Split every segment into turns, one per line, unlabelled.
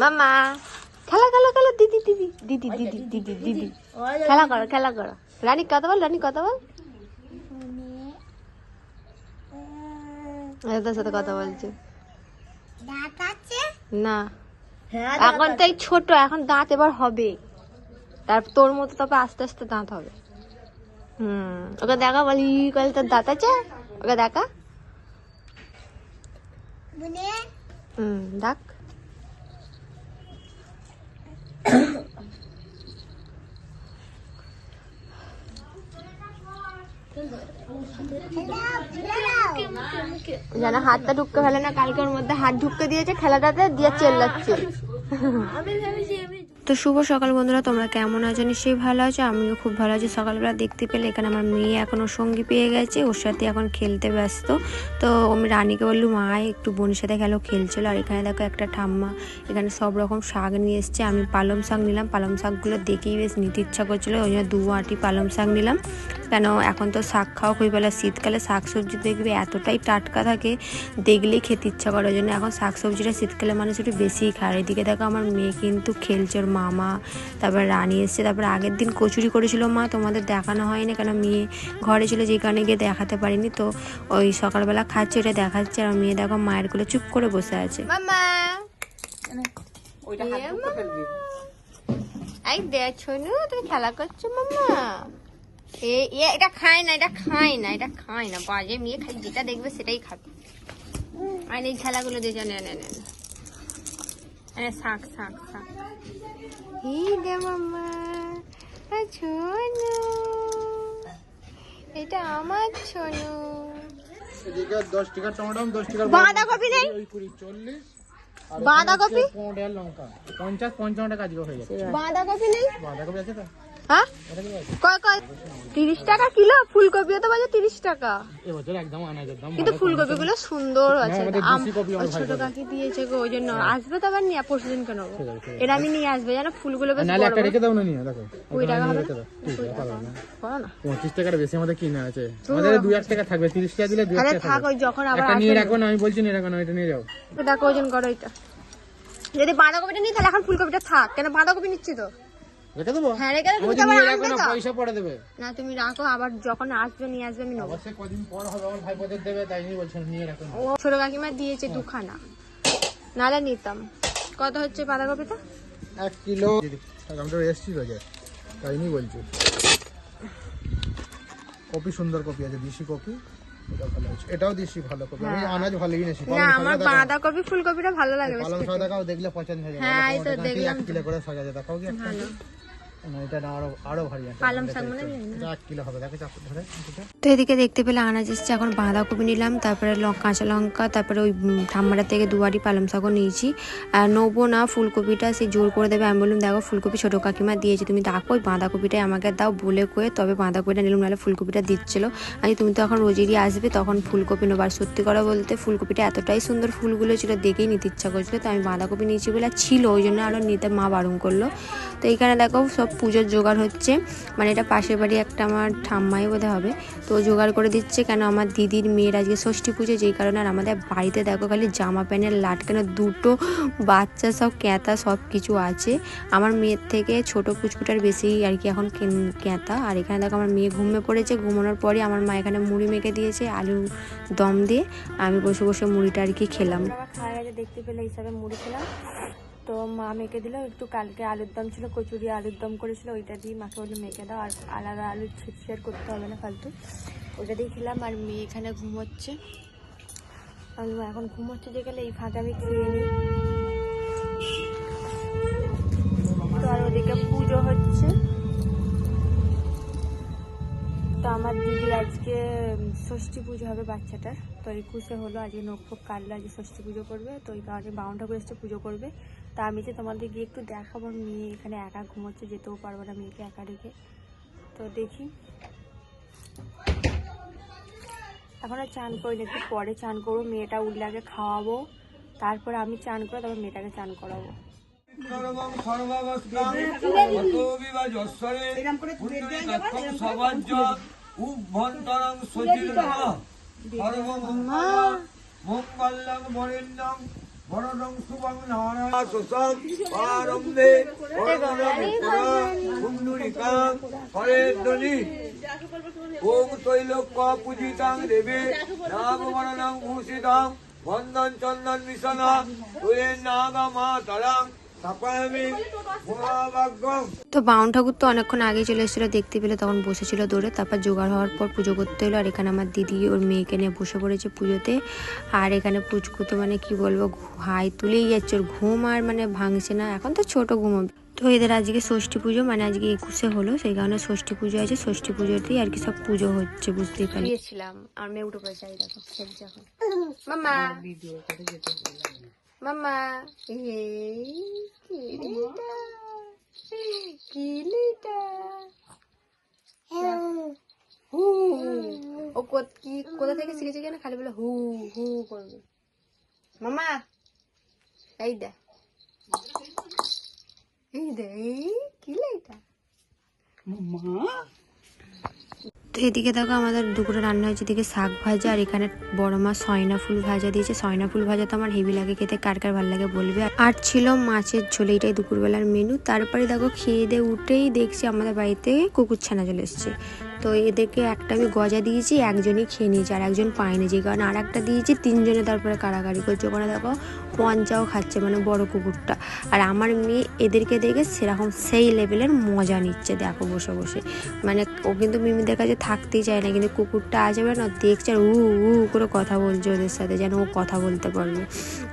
মামা। খেলা খেলা খেলা দিদি দিদি দিদি দিদি দিদি দিদি খেলা করো খেলা করো। রানী কথা বল রানী কথা বল। তোর সাথে কথা বলছে। না।
হ্যাঁ
এখন তো এই ছোট এখন দাঁত এবার হবে। তার তোর মতো তবে আস্তে আস্তে দাঁত হবে। হুম ওকে দেখা বলি কল তোর দাঁত আছে? ওকে দেখা। হুম দেখ। যেন হাতটা ঢুকতে ফেলে না, কালকে ওর মধ্যে হাত ঢুকতে দিয়েছে, খেলাটাতে দিয়ে চেল্লাচ্ছে। তো শুভ সকাল বন্ধুরা, তোমরা কেমন আছো? নিশ্চয়ই ভালো আছো। আমিও খুব ভালো আছি। সকালবেলা দেখতে পেলে এখানে আমার মেয়ে এখনও সঙ্গী পেয়ে গেছে। ওর সাথে এখন খেলতে ব্যস্ত। তো আমি রানীকে বললুম আয় একটু বোনের সাথে খেলো, খেলছিল। আর এখানে দেখো একটা ঠাম্মা, এখানে সব রকম শাক নিয়ে এসছে। আমি পালং শাক নিলাম। পালং শাকগুলো দেখেই বেশ নিতে ইচ্ছা করছিল। ওই জন্য দু আটি পালং শাক নিলাম। কেন? এখন তো শাক খাওয়া খুবই ভালো শীতকালে শাক সবজি দেখবে এতটাই টাটকা থাকে দেখলেই খেতে ইচ্ছা করে। ওই জন্য এখন শাক সবজিটা শীতকালে মানুষ একটু বেশিই খায়। এদিকে দেখো আমার মেয়ে কিন্তু খেলছে ওর মামা তারপর রানী এসছে। তারপর আগের দিন কচুরি করেছিল মা তোমাদের দেখানো হয়নি কেন? মেয়ে ঘরে ছিল যে কারণে গিয়ে দেখাতে পারিনি। তো ওই সকালবেলা খাচ্ছে ওটা দেখাচ্ছে। আর মেয়ে দেখো মায়ের কোলে চুপ করে বসে আছে। মামা! এই দেখ ছোনু তুমি খেলা করছ মামা? এ এটা খায় না এটা খায় না এটা খায় না। বাজে মেয়ে খালি যেটা দেখবে সেটাই খাবে। আর এই খেলাগুলো দিয়ে জানে নে। শাক শাক শাক। দে ছোনু। এটা আমার ছোনু।
এদিকে টমেটো
বাঁধাকপি নেই বাঁধাকপি
পনেরো লঙ্কা পঞ্চাশ পঞ্চান্ন টাকা আজকে হয়ে যাচ্ছে।
বাঁধাকপি নেই?
বাঁধাকপি আছে তো?
হ্যাঁ? কয় কয়? তিরিশ টাকা কিলো? ফুলকপিও তো বাজে তিরিশ টাকা। কিন্তু ফুলকপি গুলো সুন্দর আছে আম-
ভাই
ছোট কাকি দিয়েছে গো ওই জন্য। আসবে তো আবার নিয়ে পরশু দিন কেন। এটা আমি নিয়ে আসবে জানো? ফুলগুলো বেশ বড়
একটা রেখে দাও না নিয়ে দেখো।
কুড়ি টাকা হবে
রেখে দাও। ঠিক আছে পারবে না?
করো না।
পঁচিশ টাকার বেশি আমাদের কিনা আছে। আমাদের দুই এক টাকা থাকবে তিরিশ টাকা দিলে দুই টাকা
থাক ওই যখন আবার
নিয়ে রাখো না আমি বলছি নিয়ে রাখো না এটা নিয়ে যাও।
দেখো ওজন করো এটা যদি বাঁধাকপিটা নিই তাহলে এখন ফুলকপিটা থাক। কেন বাঁধাকপি নিচ্ছি তো?
রেখে দেবো?
হ্যাঁ রেখে দাও, তুমি
রাখো না। পয়সা পরে দেবে।
না তুমি রাখো আবার যখন আসবে নিয়ে আসবে আমি নেব।
অবশ্যই কদিন পর হবে আমার দেবে তাই নিয়ে বলছেন নিয়ে রাখো
ও ছোট কাকিমা দিয়েছে দুখানা। নালে নিতাম। কত হচ্ছে বাঁধাকপিটা?
এক কিলো। আমি তো এসছি তাই নিয়ে বলছি। কপি সুন্দর কপি আছে দেশি কপি। এটাও দেশি ভালো কপি। আমি আনাজ ভালো কিনেছি।
না আমার বাঁধাকপি ফুলকপিটা ভালো লাগে
পালং শাক দেখাও দেখলে পছন্দ হয়ে যাবে।
হ্যাঁ, এই তো দেখলাম।
কিলো করে সাজাতে দেখাও কি একটা।
আরও আরও মানে। তো এদিকে দেখতে পেলে আনাজ এসছে এখন বাঁধাকপি নিলাম তারপরে লঙ্কা কাঁচা লঙ্কা তারপরে ওই ঠাম্মাটা থেকে দুয়ারি পালং শাকও নিয়েছি। আর নেব না ফুলকপিটা সে জোর করে দেবে আমি বললাম দেখো ফুলকপি ছোটো কাকিমা দিয়েছে তুমি দেখো ওই বাঁধাকপিটাই আমাকে দাও বলে কয়ে তবে বাঁধাকপিটা নিলাম নাহলে ফুলকপিটা দিচ্ছিল। আমি তুমি তো এখন রোজেরই আসবে তখন ফুলকপি নেব। আর সত্যি কথা বলতে ফুলকপিটা এতটাই সুন্দর ফুলগুলো ছিল দেখেই নিতে ইচ্ছা করছিল তো আমি বাঁধাকপি নিয়েছি বলে ছিল ওই জন্য আরও নিতে মা বারণ করল। তো এইখানে দেখো সব পুজোর জোগাড় হচ্ছে। মানে এটা পাশের বাড়ি একটা আমার ঠাম্মাই বোধ হবে। তো জোগাড় করে দিচ্ছে কেন আমার দিদির মেয়ের আজকে ষষ্ঠী পুজো, যেই কারণে আর আমাদের বাড়িতে দেখো খালি জামা প্যান্টের লাট কেন দুটো বাচ্চা সব ক্যাঁতা সব কিছু আছে। আমার মেয়ের থেকে ছোট পুচকুটার বেশি আর কি এখন ক্যাঁতা। আর এখানে দেখো আমার মেয়ে ঘুমে পড়েছে। ঘুমানোর পরে আমার মা এখানে মুড়ি মেখে দিয়েছে, আলু দম দিয়ে। আমি বসে বসে মুড়িটা আর কি খেলাম। খাওয়া গেছে, দেখতে পেলে হিসাবে মুড়ি খেলাম। তো মা মেখে দিল, একটু কালকে আলুর দম ছিল, কচুরি আলুর দম করেছিল, ওইটা দিয়ে মাকে বলে মেখে দাও, আর আলাদা আলু ছিটছিট করতে হবে না ফালতু। ওটা দিয়ে খেলাম আর মেয়ে এখানে ঘুমোচ্ছে। আমি এখন ঘুমোচ্ছে যে গেলে, এই ফাঁকে আমি খেয়ে নিই। তো আর ওদিকে পুজো হচ্ছে। তো আমার দিদির আজকে ষষ্ঠী পুজো হবে বাচ্চাটার। তো একুশে হলো, আজকে নক্ষক কাটলে আজকে ষষ্ঠী পুজো করবে। তো ওই কারণে বাউন ঠাকুর এসছে, পুজো করবে। তা আমি যে তোমাদের গিয়ে একটু দেখাবো মেয়ে এখানে একা ঘুমোচ্ছে যেতেও পারব না মেয়েকে একা রেখে। তো দেখি। এখন আর চান করিনি একটু পরে চান করব মেয়েটা উঠলে আগে খাওয়াবো তারপরে আমি চান করে তারপর মেয়েটাকে চান করাবো।
মঙ্গলং বরেণ্যং বরদং শুভং নারায়ণ সুসং পারম্বে কুন্দুরিকাং হরেদ্বনি ওম তৈলোক্য পূজিতাং দেবী নাগমরণং ভূষিতাং বন্দন চন্দন মিশনা তুলে নাগমা তারাং তাপায়ামি মহাভাগ্যম
তো বাউন ঠাকুর তো অনেকক্ষণ আগে চলে এসেছিল দেখতে পেলে তখন বসেছিল দৌড়ে তারপর জোগাড় হওয়ার পর পুজো করতে হলো আর এখানে আমার দিদি ওর মেয়েকে নিয়ে বসে পড়েছে পুজোতে আর এখানে পুচকু তো মানে কি বলব হাই তুলেই যাচ্ছে ওর ঘুম আর মানে ভাঙছে না এখন তো ছোট ঘুমাবে তো এদের আজকে ষষ্ঠী পুজো মানে আজকে একুশে হলো সেই কারণে ষষ্ঠী পুজো আছে ষষ্ঠী পুজোতেই আর কি সব পুজো হচ্ছে বুঝতেই পারি মেয়ে উঠে পড়েছে দেখো মামা মামা এই কিলিটা কিলিটা হু ও কো- কি কোথা থেকে শিখেছে কেন? খালি বলে হু হু করবে। মামা এই দে। এই দে এই কি লাইটা তো এদিকে দেখো আমাদের দুপুরে রান্না হয়েছে এদিকে শাক ভাজা, আর এখানে বড় মা সয়না ফুল ভাজা দিয়েছে। সয়না ফুল ভাজা তো আমার হেভি লাগে খেতে, কার কার ভালো লাগে বলবে। আর ছিল মাছের ঝোলে এটাই দুপুরবেলার মেনু তারপরে দেখো খেয়ে দিয়ে উঠেই দেখছি আমাদের বাড়িতে কুকুর ছানা চলে এসছে। তো এদেরকে একটা আমি গজা দিয়েছি, একজনই খেয়ে নিয়েছে, আর একজন পায়নি যে কারণে আর একটা দিয়েছি, তিনজনে তারপরে কাড়াকাড়ি করছে। ওখানে দেখো পঞ্চাও খাচ্ছে মানে বড় কুকুরটা। আর আমার মেয়ে এদেরকে দেখে সেরকম সেই লেভেলের মজা নিচ্ছে। দেখো বসে বসে। মানে ও কিন্তু মিমিদের কাছে থাকতেই চায় না, কিন্তু কুকুরটা আসবে না দেখছে আর উ উ করে কথা বলছে ওদের সাথে, যেন ও কথা বলতে পারবে।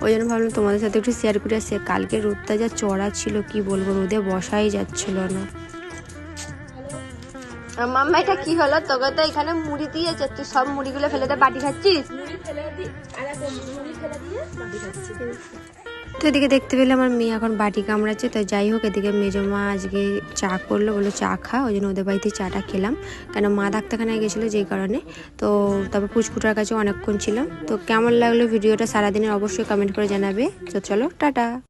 ওই জন্য ভাবলাম তোমাদের সাথে একটু শেয়ার করে। সে কালকে রোদটা যা চড়া ছিল, কি বলব, রোদে বসাই যাচ্ছিল না। মাম্মা এটা কি হলো? তোকে তো এখানে মুড়ি দিয়েছে। তুই সব মুড়িগুলো ফেলে দিয়ে বাটি খাচ্ছিস তো এদিকে দেখতে পেলে আমার মেয়ে এখন বাটি কামড়াচ্ছে তো যাই হোক এদিকে মেজো মা আজকে চা করল বলল চা খা। ওই জন্য ওদের বাড়িতে চাটা খেলাম। কেন মা ডাক্তারখানায় গেছিল যেই কারণে। তো তারপর পুচকুটার কাছে অনেকক্ষণ ছিলাম তো কেমন লাগল ভিডিওটা সারাদিনের অবশ্যই কমেন্ট করে জানাবে। তো চলো টাটা।